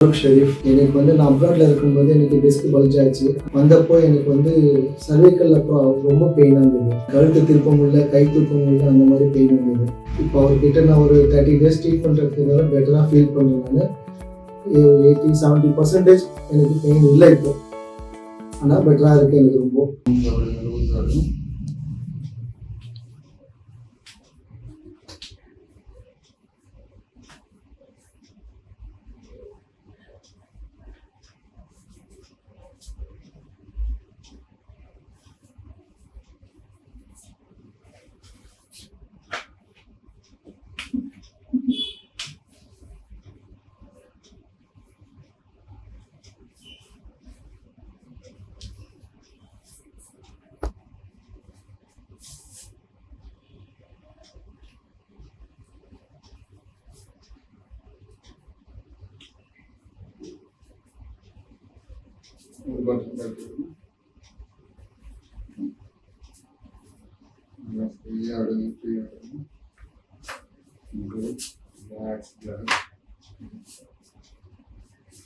ஷெரீஃப் எனக்கு வந்து நான் அப்ராட்ல இருக்கும்போது எனக்கு டெஸ்க் பல்ஜ் ஆச்சு வந்தப்போ எனக்கு வந்து சர்வைக்கல் அப்புறம் ரொம்ப பெயினாக இருந்தது. கழுத்து திருப்ப முடியல கை தூக்க முடியல அந்த மாதிரி பெயின் இருந்தது. இப்போ அவர்கிட்ட நான் ஒரு தேர்ட்டி டேஸ் ட்ரீட்மெண்ட் எடுத்ததுனால பெட்டராக ஃபீல் பண்ணுறதுனால எயிட்டி செவன்ட்டி பர்சன்டேஜ் எனக்கு பெயின் இல்லை இப்போ. ஆனால் பெட்டராக இருக்குது எனக்கு ரொம்ப.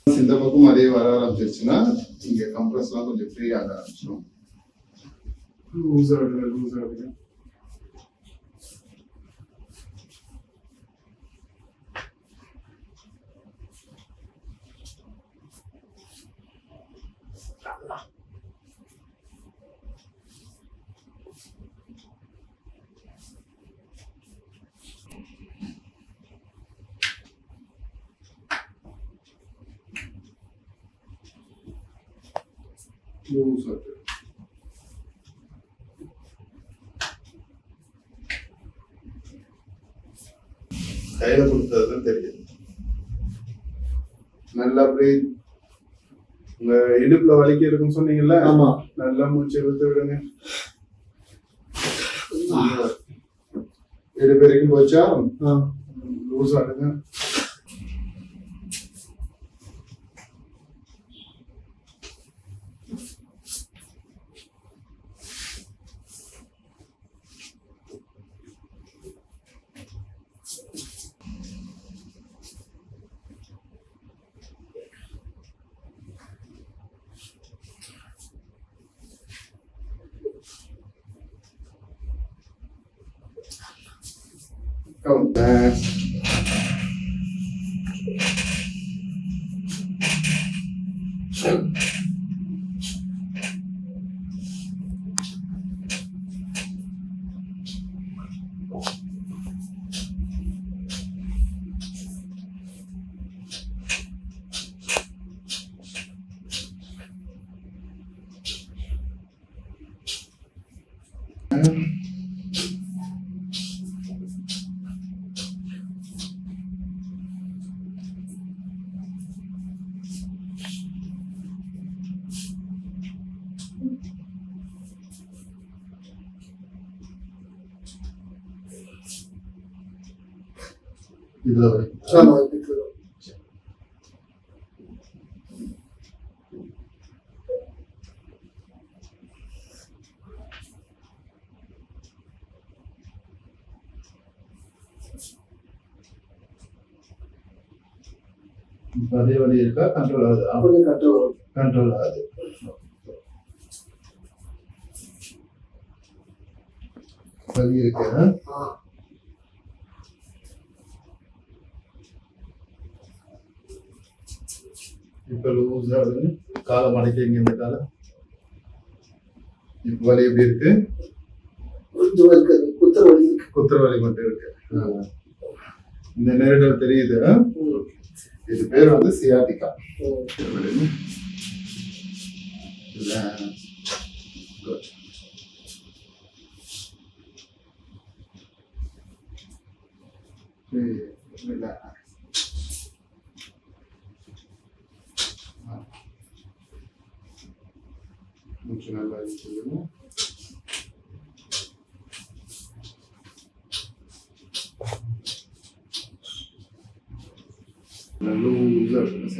సింతపక్కం అదే వరాలు తెచ్చిన ఇంకా కంప్రెస్ కొంచెం ఫ్రీ ఆధారం. లూజ్ అడగ లూజ్ லூஸ் ஆகுது கையில கொடுத்தது தெரியுது. நல்லா அப்படி உங்க இடுப்புல வலிக்கு இருக்குன்னு சொன்னீங்கல்ல? ஆமாம் நல்லா மூச்சு இழுத்து விடுங்க. இடுப்பு வரைக்கும் போச்சா? லூஸ் ஆடுங்க công tác Mm-hmm. இதுல வரைக்கும் அதே வழி இருக்கா கண்ட்ரோல் ஆகுது கொஞ்சம் கண்ட்ரோல் கண்ட்ரோல் ஆகுது சரி இருக்கேன் இப்போ லூஸ் ஆகுது காலை மடக்கிங்க இந்த காலை இப்ப வலி எப்படி இருக்கு? இருக்குது குத்துற வலி குத்துற வலி மட்டும் இருக்கு. இந்த நெருடல் தெரியுது. இது பேர் வந்து சியாட்டிகா. இல்லை. Relax. Good. Okay, relax. ஆ. மூச்சு நல்லா இருக்குது லூஸா இருக்குங்க சார்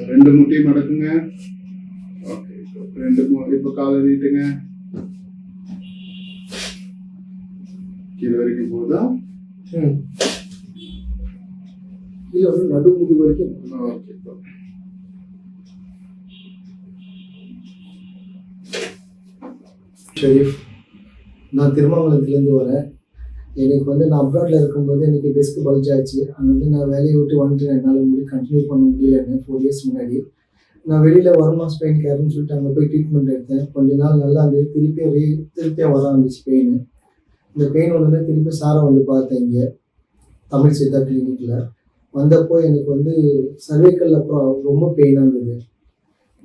ரெண்டு முட்டையும் மடக்குங்க. ஓகே ரெண்டு மு- இப்போ காலை நீட்டுங்க. கீழே வரைக்கும் கீழே வந்து நடு முதுகு வரைக்கும் ஓகே ஷெரீஃப் நான் திருமாவளத்துலேருந்து வரேன். எனக்கு வந்து நான் அப்ராட்டில் இருக்கும்போது எனக்கு டெஸ்க் பல்ஜ் ஆச்சு. அங்கே வந்து நான் வேலையை விட்டு வந்துட்டு என்னால் முடி கண்டினியூ பண்ண முடியலன்னு ஃபோர் இயர்ஸ் முன்னாடி. நான் வெளியில் வருமா ஸ்பெயின் கேர்னு சொல்லிட்டு அங்கே போய் ட்ரீட்மெண்ட் எடுத்தேன். கொஞ்ச நாள் நல்லா இருந்தது. திருப்பி ரீ திருப்பியாக வர ஆரம்பிச்சு பெயின் இந்த பெயின் வந்து திருப்பி சாரை வந்து பார்த்தேன் இங்கே. தமிழ் சித்தா கிளினிக்கில் வந்தப்போ எனக்கு வந்து சர்வைக்கல் அப்புறம் ரொம்ப பெயினாக இருந்தது.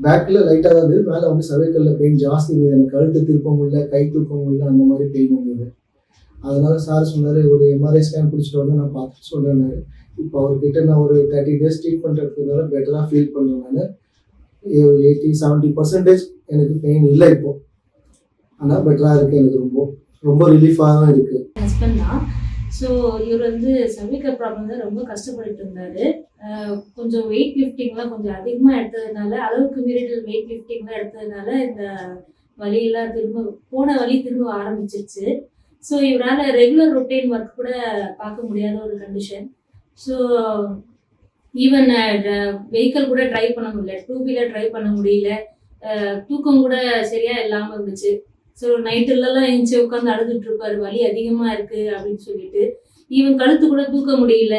பேக்கில் லைட்டாக தான் இருந்தது. மேலே வந்து சர்வைக்கல்ல பெயின் ஜாஸ்தி இருந்தது. எனக்கு கழுத்து திருப்ப இல்லை கை தூக்கம் இல்லை அந்த மாதிரி பெயின் இருந்தது. அதனால சார் சொன்னார் ஒரு எம்ஆர்ஐ ஸ்கேன் பிடிச்சிட்டு வந்து நான் பார்த்துட்டு சொல்கிறேன்னாரு இப்போ அவர்கிட்ட நான் ஒரு தேர்ட்டி டேஸ் ட்ரீட்மெண்ட் எடுத்ததுனால பெட்டராக ஃபீல் பண்ணுறேன் எயிட்டி செவன்ட்டி பர்சன்டேஜ் எனக்கு பெயின் இல்லை இப்போ. ஆனால் பெட்டராக இருக்குது எனக்கு ரொம்ப. ரொம்ப ரிலீஃபாக தான் இருக்குது ஹஸ்பண்ட் தான் ஸோ இவர் வந்து சர்விக்கல் ப்ராப்ளம் தான் ரொம்ப கஷ்டப்பட்டு இருந்தார். கொஞ்சம் வெயிட் லிஃப்டிங்லாம் கொஞ்சம் அதிகமாக எடுத்ததுனால அளவுக்கு மீறிடல் வெயிட் லிஃப்டிங்லாம் எடுத்ததுனால இந்த வழியெல்லாம் திரும்ப போன வழி திரும்ப ஆரம்பிச்சிருச்சு. ஸோ இவரால் ரெகுலர் ரொட்டீன் ஒர்க் கூட பார்க்க முடியாத ஒரு கண்டிஷன் ஸோ ஈவன் வெஹிக்கிள் கூட ட்ரைவ் பண்ண முடியல. டூ வீலர் ட்ரைவ் பண்ண முடியல. தூக்கம் கூட சரியாக இல்லாமல் இருந்துச்சு. ஸோ நைட்டுலலாம் எழுந்துச்சு உட்காந்து அழுதுட்டு இருப்பாரு வலி அதிகமாக இருக்கு அப்படின்னு சொல்லிட்டு. ஈவன் கழுத்து கூட தூக்க முடியல.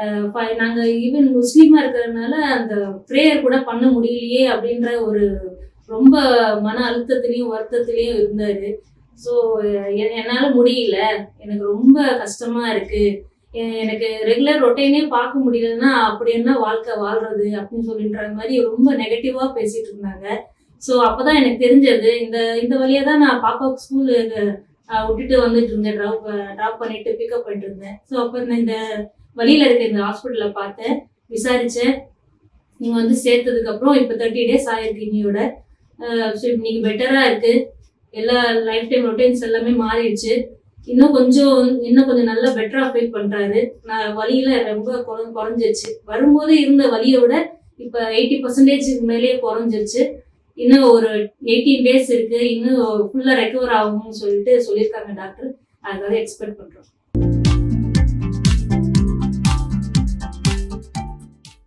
நாங்கள் ப- ஈவன் முஸ்லீமாக இருக்கிறதுனால அந்த ப்ரேயர் கூட பண்ண முடியலையே அப்படின்ற ஒரு ரொம்ப மன அழுத்தத்துலேயும் வருத்தத்துலேயும் இருந்தார். ஸோ என்னால் முடியல. எனக்கு ரொம்ப கஷ்டமாக இருக்குது எனக்கு ரெகுலர் ரொட்டைனே பார்க்க முடியலன்னா அப்படி என்ன வாழ்க்கை வாழ்றது அப்படின்னு சொல்லின்ற மாதிரி ரொம்ப நெகட்டிவாக பேசிகிட்டு இருந்தாங்க. ஸோ அப்போதான் எனக்கு தெரிஞ்சது. இந்த இந்த வழியாக தான் நான் பாப்பாவுக்கு ஸ்கூலு விட்டுட்டு வந்துட்டு இருந்தேன். ட்ராப் ட்ராப் பண்ணிட்டு பிக்கப் பண்ணிட்டு இருந்தேன். ஸோ அப்போ நான் இந்த வழியில் இருக்க இந்த ஹாஸ்பிட்டலில் பார்த்தேன். விசாரித்தேன் நீங்கள் வந்து சேர்த்ததுக்கப்புறம் இப்போ தேர்ட்டி டேஸ் ஆயிருக்கு இன்னையோட ஸோ இன்னைக்கு பெட்டராக இருக்குது எல்லா லைஃப் டைம் ரொட்டீன்ஸ் எல்லாமே மாறிடுச்சு. இன்னும் கொஞ்சம் இன்னும் கொஞ்சம் நல்லா பெட்டரா ஃபீல் பண்றாரு. நான் வலியில ரொம்ப குறைஞ்சிருச்சு. வரும்போது இருந்த வலியை விட இப்போ எயிட்டி பர்சன்டேஜ் மேலேயே குறைஞ்சிருச்சு. இன்னும் ஒரு எயிட்டீன் டேஸ் இருக்கு. இன்னும் ஃபுல்லா ரெக்கவர் ஆகும்னு சொல்லிட்டு சொல்லியிருக்காங்க டாக்டர் அதுக்காக எக்ஸ்பெக்ட் பண்றோம்.